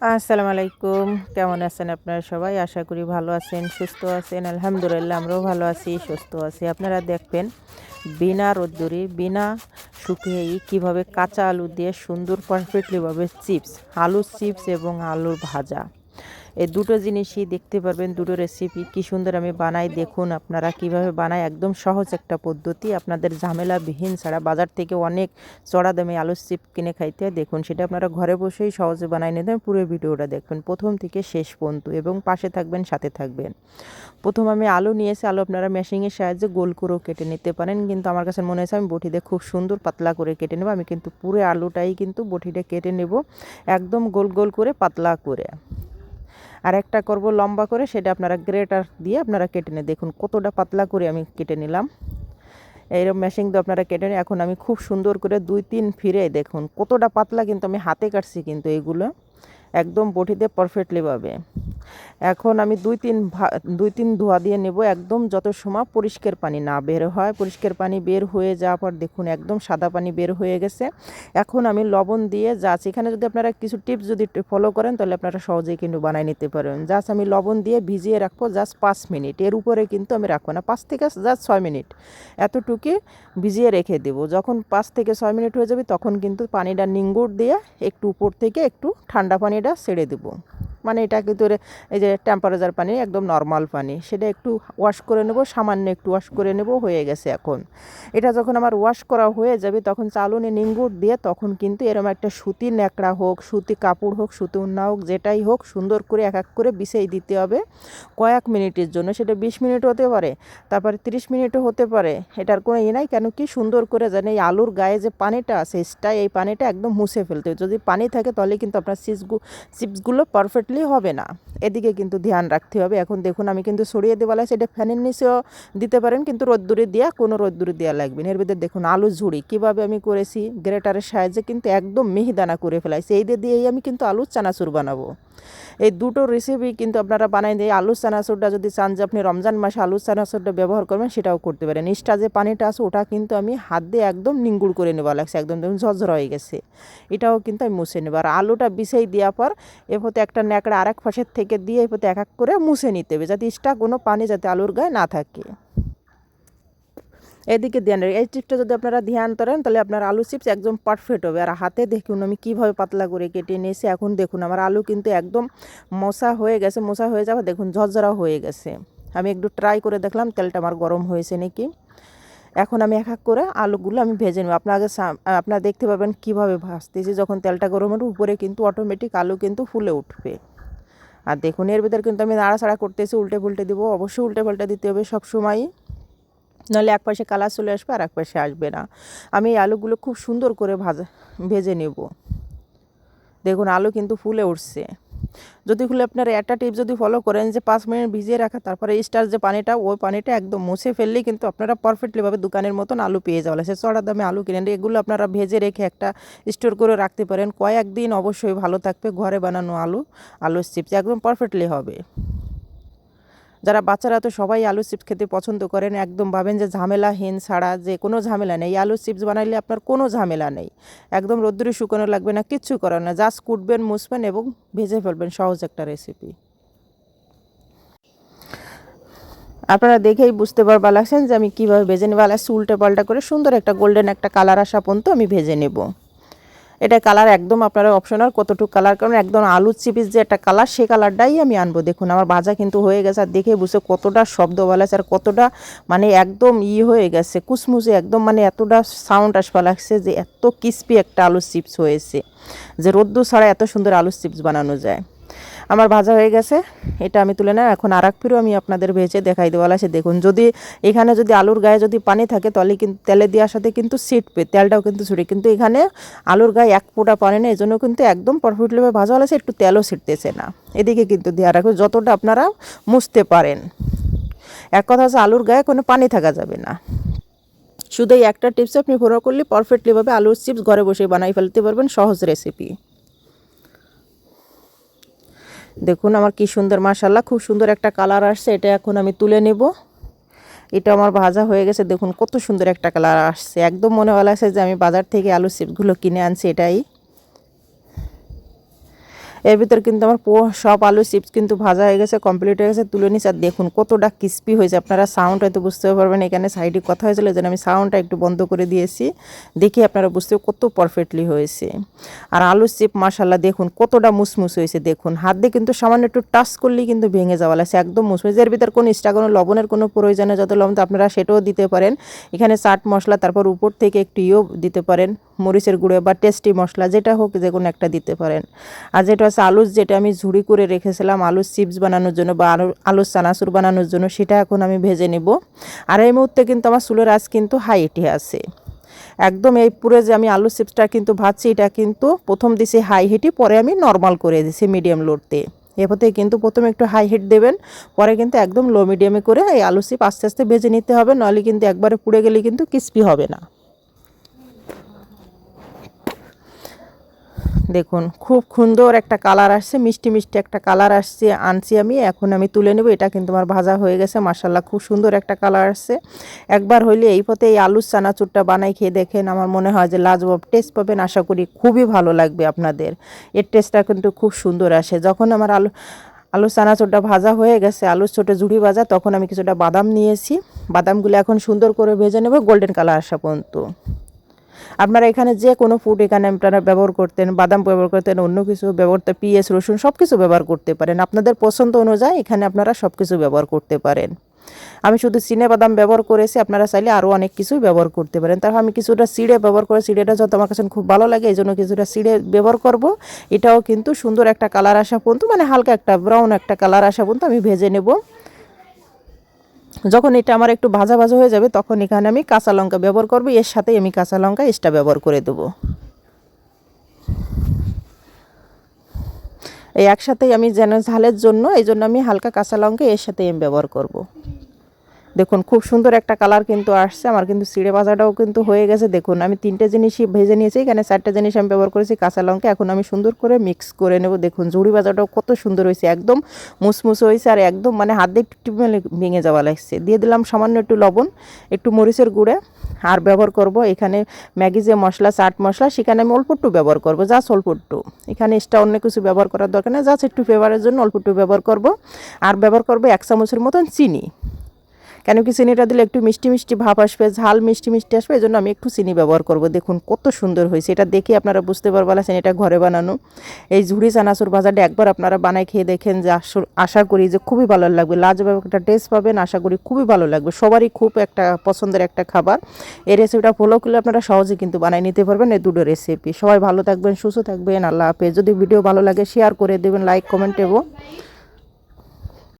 আসসালামু আলাইকুম। কেমন আছেন আপনারা সবাই? আশা করি ভালো আছেন, সুস্থ আছেন। আলহামদুলিল্লাহ, আমরাও ভালো আছি, সুস্থ আছি। আপনারা দেখবেন, বিনা রোদ্দুরি, বিনা শুকিয়েই কীভাবে কাঁচা আলু দিয়ে সুন্দর পারফেক্টলিভাবে চিপস, আলুর চিপস এবং আলুর ভাজা। এই দুটো জিনিসই দেখতে পারবেন, দুটো রেসিপি কি সুন্দর আমি বানাই, দেখুন আপনারা কীভাবে বানাই একদম সহজ একটা পদ্ধতি, আপনাদের ঝামেলাবিহীন ছাড়া। বাজার থেকে অনেক চড়া দামে আলুর চিপ কিনে খাইতে দেখুন, সেটা আপনারা ঘরে বসেই সহজে বানাই নিতে পুরো ভিডিওটা দেখবেন প্রথম থেকে শেষ পর্যন্ত। এবং পাশে থাকবেন, সাথে থাকবেন। প্রথম আমি আলু নিয়েছি, আলু আপনারা মেশিনের সাহায্যে গোল করেও কেটে নিতে পারেন। কিন্তু আমার কাছে মনে হয়েছে আমি বটিতে খুব সুন্দর পাতলা করে কেটে নেব। আমি কিন্তু পুরো আলুটাই কিন্তু বটিটা কেটে নেব, একদম গোল গোল করে, পাতলা করে। আর একটা করব লম্বা করে, সেটা আপনারা গ্রেটার দিয়ে আপনারা কেটে নিয়ে দেখুন কতটা পাতলা করে আমি কেটে নিলাম। এইরকম মেশিন দিয়ে আপনারা কেটে নিয়ে এখন আমি খুব সুন্দর করে দুই তিন ফিরে দেখুন কতটা পাতলা কিন্তু আমি হাতে কাটছি কিন্তু এইগুলো একদম বটিতে পারফেক্টলি পাবে। এখন আমি দুই তিন দুই তিন ধোয়া দিয়ে নেব, একদম যত সময় পরিষ্কার পানি না বের হয়। পরিষ্কার পানি বের হয়ে যাওয়ার পর দেখুন একদম সাদা পানি বের হয়ে গেছে। এখন আমি লবণ দিয়ে যাচ্ছি এখানে যদি আপনারা কিছু টিপস যদি ফলো করেন, তাহলে আপনারা সহজেই কিন্তু বানাই নিতে পারেন জাস্ট আমি লবণ দিয়ে ভিজিয়ে রাখব জাস্ট পাঁচ মিনিট। এর উপরে কিন্তু আমি রাখব না, পাঁচ থেকে জাস্ট ছয় মিনিট। এতটুকু ভিজিয়ে রেখে দেবো। যখন পাঁচ থেকে ছয় মিনিট হয়ে যাবে, তখন কিন্তু পানিটা নিঙ্গুর দিয়ে একটু উপর থেকে একটু ঠান্ডা পানিটা ছেড়ে দেবো। মানে এটা কিন্তু এই যে টেম্পারেচার পানি, একদম নর্মাল পানি। সেটা একটু ওয়াশ করে নেব, সামান্য একটু ওয়াশ করে নেব, হয়ে গেছে এখন। এটা যখন আমার ওয়াশ করা হয়ে যাবে, তখন চালুনি নিঙ্গুর দিয়ে তখন কিন্তু এরকম একটা সুতি ন্যাকড়া হোক, সুতি কাপড় হোক, সুতি উন্না হোক, যেটাই হোক, সুন্দর করে এক এক করে বিছিয়ে দিতে হবে। কয়েক মিনিটের জন্য, সেটা বিশ মিনিট হতে পারে, তারপরে তিরিশ মিনিটও হতে পারে। এটার কোনো ই নাই, কেন কি সুন্দর করে জানে এই আলুর গায়ে যে পানিটা আছে এই পানিটা একদম মুছে ফেলতে হবে। যদি পানি থাকে, তাহলে কিন্তু আপনার চিপসগু চিপসগুলো পারফেক্টলি হবে না। এদিকে কিন্তু ধ্যান রাখতে হবে। এখন দেখুন, আমি কিন্তু সরিয়ে দেওয়ালা সেটা ফ্যানের নিচেও দিতে পারেন, কিন্তু রোদ্দুরে দেওয়া কোনো রোদ্দুরে দেওয়া লাগবে না। এর ভিতরে দেখুন, আলু ঝুড়ি, কীভাবে আমি করেছি, গ্রেটারের সাহায্যে কিন্তু একদম মিহিদানা করে ফেলাইছি। এই দিয়েই আমি কিন্তু আলুর চানাচুর বানাবো। এই দুটো রেসিপি কিন্তু আপনারা বানাই দিয়ে আলু চানাচুরটা যদি চান যে আপনি রমজান মাসে আলু চানাচুরটা ব্যবহার করবেন, সেটাও করতে পারেন। এক্সট্রা যে পানিটা আছে, ওটা কিন্তু আমি হাত দিয়ে একদম নিঙ্গুড় করে নেওয়া লাগছে, একদম ঝরঝর হয়ে গেছে। এটাও কিন্তু আমি মুছে নেব। আর আলুটা বিছেই দেওয়ার পর এরপরে একটা ন্যাকড়া আরেক পাশের থেকে দিয়ে এরপরে এক এক করে মুছে নিতে হবে, যাতে এক্সট্রা কোনো পানি যাতে আলুর গায়ে না থাকে। এদিকে ধ্যান এই চিপসটা যদি আপনারা ধ্যান করেন, তাহলে আপনার আলু চিপস একদম পারফেক্ট হবে। আর হাতে দেখুন আমি কীভাবে পাতলা করে কেটে নিয়েছি। এখন দেখুন, আমার আলু কিন্তু একদম মশা হয়ে গেছে, মশা হয়ে যাওয়া দেখুন ঝরঝরা হয়ে গেছে। আমি একটু ট্রাই করে দেখলাম, তেলটা আমার গরম হয়েছে নাকি। এখন আমি এক এক করে আলুগুলো আমি ভেজে নেব। আপনার আগে আপনারা দেখতে পাবেন কীভাবে ভাজতেছি। যখন তেলটা গরম হবে, উপরে কিন্তু অটোমেটিক আলু কিন্তু ফুলে উঠবে। আর দেখুন, এর ভিতরে কিন্তু আমি নাড়াচাড়া করতেছি উল্টে পুল্টে দেবো। অবশ্যই উল্টে পাল্টে দিতে হবে সবসময়ই। নাহলে এক পাশে কালার চলে আসবে আর এক পাশে আসবে না। আমি এই আলুগুলো খুব সুন্দর করে ভাজা, ভেজে নেব। দেখুন, আলু কিন্তু ফুলে উঠছে। যদি খুলে আপনারা একটা টিপ যদি ফলো করেন যে পাঁচ মিনিট ভিজিয়ে রাখা, তারপরে স্টার যে পানিটা, ওই পানিটা একদম মুছে ফেললেই কিন্তু আপনারা পারফেক্টলিভাবে দোকানের মতন আলু পেয়ে যাওয়া সে চড়া দামে আলু কিনেন, এগুলো আপনারা ভেজে রেখে একটা স্টোর করে রাখতে পারেন। কয়েকদিন অবশ্যই ভালো থাকবে ঘরে বানানো আলু, আলুর চিপস একদম পারফেক্টলি হবে। যারা বাচ্চারা তো সবাই আলু চিপস খেতে পছন্দ করেন, একদম ভাবেন যে ঝামেলাহীন ছাড়া যে কোনো ঝামেলা নেই। আলু চিপস বানাইলে আপনার কোনো ঝামেলা নেই। একদম রোদ্দুরে শুকানো লাগবে না, কিচ্ছু করার না। জাস্ট কুটবেন, মুছবেন এবং ভেজে ফেলবেন, সহজ একটা রেসিপি আপনারা দেখেই বুঝতে পারবা লাগছেন যে আমি কীভাবে ভেজে নেব। আলাদা উল্টে পাল্টা করে সুন্দর একটা গোল্ডেন একটা কালার আসা পর্যন্ত আমি ভেজে নেব। এটা কালার একদম আপনারা অপশনাল কতটুকু কালার কারণ একদম আলু চিপিস যে একটা কালার সেই কালারটাই আমি আনব। দেখুন, আমার বাজা কিন্তু হয়ে গেছে, আর দেখে বুঝে কতটা শব্দ বলেছে আর কতটা মানে একদম ই হয়ে গেছে কুসমুসে একদম মানে এতটা সাউন্ড আসবা লাগছে যে এত ক্রিস্পি একটা আলু চিপস হয়েছে, যে রোদ্দু ছাড়া এত সুন্দর আলু চিপস বানানো যায়। আমার ভাজা হয়ে গেছে। এটা আমি তুলে নেব। এখন আর এক আমি আপনাদের ভেজে দেখাই দেওয়া আছে। দেখুন, যদি এখানে যদি আলুর গায়ে যদি পানি থাকে, তাহলে কিন্তু তেলে দেওয়ার সাথে কিন্তু সিটবে তেলটাও কিন্তু ছুটে কিন্তু এখানে আলুর গায়ে এক ফোঁটা পানি নেই এই জন্য কিন্তু একদম পারফেক্টলিভাবে ভাজা হলেছে একটু তেলও ছিটতেছে না। এদিকে কিন্তু দেওয়া রাখবে যতটা আপনারা মুছতে পারেন। এক কথা হচ্ছে, আলুর গায়ে কোনো পানি থাকা যাবে না। শুধু এই একটা টিপস আপনি ফলো করলে পারফেক্টলিভাবে আলুর চিপস ঘরে বসে বানাই ফেলতে পারবেন সহজ রেসিপি দেখুন আমার কি সুন্দর মাশাল্লাহ খুব সুন্দর একটা কালার আসছে। এটা এখন আমি তুলে নেব। এটা আমার ভাজা হয়ে গেছে। দেখুন কত সুন্দর একটা কালার আসছে। একদম মনে ভালো আছে যে আমি বাজার থেকে আলু চিপসগুলো কিনে আনছি এটাই। এর ভিতর কিন্তু আমার সব আলু চিপস কিন্তু ভাজা হয়ে গেছে কমপ্লিট হয়ে গেছে, তুলে নিচ্ছে আর দেখুন কতটা ক্রিস্পি হয়েছে। আপনারা সাউন্ড হয়তো বুঝতে পারবেন, এখানে সাইডে কথা হয়েছিল যেন আমি সাউন্ডটা একটু বন্ধ করে দিয়েছি। দেখি আপনারা বুঝতে কত পারফেক্টলি হয়েছে। আর আলু চিপ মাসাল্লাহ দেখুন কতটা মুসমুস হয়েছে, দেখুন। হাত দিয়ে কিন্তু সামান্য একটু টাচ করলেই কিন্তু ভেঙে যাওয়া লাগছে, একদম মুসমুস। এর ভিতর কোনো এক্সট্রা কোনো লবণের কোনো প্রয়োজনে যত লবণ তো আপনারা সেটাও দিতে পারেন। এখানে চাট মশলা, তারপর উপর থেকে একটু ইয়েও দিতে পারেন, মরিচের গুঁড়ো বা টেস্টি মশলা, যেটা হোক যে কোনো একটা দিতে পারেন। আর যেটা হচ্ছে আলু যেটা আমি ঝুড়ি করে রেখেছিলাম আলুর চিপস বানানোর জন্য বা আলু আলুর চানাচুর বানানোর জন্য, সেটা এখন আমি ভেজে নেব। আর এই মুহূর্তে কিন্তু আমার চুলের আঁচ কিন্তু হাই এটে আছে। একদম এই পুরো যে আমি আলু চিপসটা কিন্তু ভাজছি, এটা কিন্তু প্রথম দিছি হাই হিটই পরে আমি নর্মাল করে দিছি মিডিয়াম লোডতে এরপরে কিন্তু প্রথমে একটু হাই হিট দেবেন, পরে কিন্তু একদম লো মিডিয়ামে করে এই আলু চিপ আস্তে আস্তে ভেজে নিতে হবে নাহলে কিন্তু একবারে পুড়ে গেলে কিন্তু ক্রিস্পি হবে না। দেখুন, খুব সুন্দর একটা কালার আসছে, মিষ্টি মিষ্টি একটা কালার আসছে, আনছি আমি, এখন আমি তুলে নেব, এটা কিন্তু আমার ভাজা হয়ে গেছে মাসাল্লাহ খুব সুন্দর একটা কালার আসছে। একবার হইলে এই পথে এই আলুর চানাচুরটা বানাই খেয়ে দেখেন, আমার মনে হয় যে লাজবাব টেস্ট পাবেন, আশা করি খুবই ভালো লাগবে আপনাদের। এর টেস্টটা কিন্তু খুব সুন্দর আসে। যখন আমার আলু আলু চানাচুরটা ভাজা হয়ে গেছে, আলুর ছোটো ঝুড়ি ভাজা, তখন আমি কিছুটা বাদাম নিয়েছি। বাদামগুলো এখন সুন্দর করে ভেজে নেব গোল্ডেন কালার আসা পর্যন্ত। আপনারা এখানে যে কোনো ফুড এখানে আপনারা ব্যবহার করতেন, বাদাম ব্যবহার করতেন, অন্য কিছু ব্যবহার পিঁয়াজ, রসুন সব কিছু ব্যবহার করতে পারেন। আপনাদের পছন্দ অনুযায়ী এখানে আপনারা সব কিছু ব্যবহার করতে পারেন। আমি শুধু চিনে বাদাম ব্যবহার করেছি, আপনারা চাইলে আরও অনেক কিছুই ব্যবহার করতে পারেন। তারপর আমি কিছুটা সিঁড়ে ব্যবহার করে সিঁড়েটা যত আমার কাছে খুব ভালো লাগে এই জন্য কিছুটা সিঁড়ে ব্যবহার করব। এটাও কিন্তু সুন্দর একটা কালার আসা পর্যন্ত মানে হালকা একটা ব্রাউন একটা কালার আসা পর্যন্ত আমি ভেজে নেব। যখন এটা আমার একটু ভাজা ভাজা হয়ে যাবে, তখন এখানে আমি কাঁচা লঙ্কা ব্যবহার করব এর সাথে আমি কাঁচা লঙ্কা এক্সট্রা ব্যবহার করে দেবো এই একসাথেই আমি যেন ঝালের জন্য, এই জন্য আমি হালকা কাঁচা লঙ্কা এর সাথে আমি ব্যবহার করব। দেখুন, খুব সুন্দর একটা কালার কিন্তু আসছে। আমার কিন্তু সিঁড়ে ভাজাটাও কিন্তু হয়ে গেছে। দেখুন, আমি তিনটে জিনিসই ভেজে নিয়েছি। এখানে চারটে জিনিস আমি ব্যবহার করেছি, কাঁচা লঙ্কা। এখন আমি সুন্দর করে মিক্স করে নেব। দেখুন, ঝুড়ি ভাজাটাও কত সুন্দর হয়েছে। একদম মুসমুস হয়েছে আর একদম মানে হাত দিয়ে একটু টিপে ভেঙে যাওয়া লাগছে। দিয়ে দিলাম সামান্য একটু লবণ, একটু মরিচের গুঁড়ে আর ব্যবহার করব এখানে ম্যাগি যে মশলা, চাট মশলা, সেখানে আমি অল্প একটু ব্যবহার করব জাস্ট অল্প একটু। এখানে এক্সট্রা অন্য কিছু ব্যবহার করার দরকার নেই জাস্ট একটু ফ্লেভারের জন্য অল্প একটু ব্যবহার করব। আর ব্যবহার করব এক চামচের মতন চিনি। কেন কি চিনিটা দিলে একটু মিষ্টি মিষ্টি ভাব আসবে, ঝাল মিষ্টি মিষ্টি আসবে এই জন্য আমি একটু চিনি ব্যবহার করব। দেখুন কত সুন্দর হয়েছে, এটা দেখে আপনারা বুঝতে পারবেন চিনিটা ঘরে বানানো। এই ঝুড়ি চানাচুর ভাজাটা একবার আপনারা বানাই খেয়ে দেখেন যে আশা করি যে খুবই ভালো লাগবে। লাজবাব একটা টেস্ট পাবেন, আশা করি খুবই ভালো লাগবে। সবারই খুব একটা পছন্দের একটা খাবার। এই রেসিপিটা ফলো করলে আপনারা সহজে কিন্তু বানাই নিতে পারবেন এই দুটো রেসিপি সবাই ভালো থাকবেন, সুস্থ থাকবেন, আল্লাহ হাফেজ। যদি ভিডিও ভালো লাগে শেয়ার করে দেবেন লাইক কমেন্ট এবং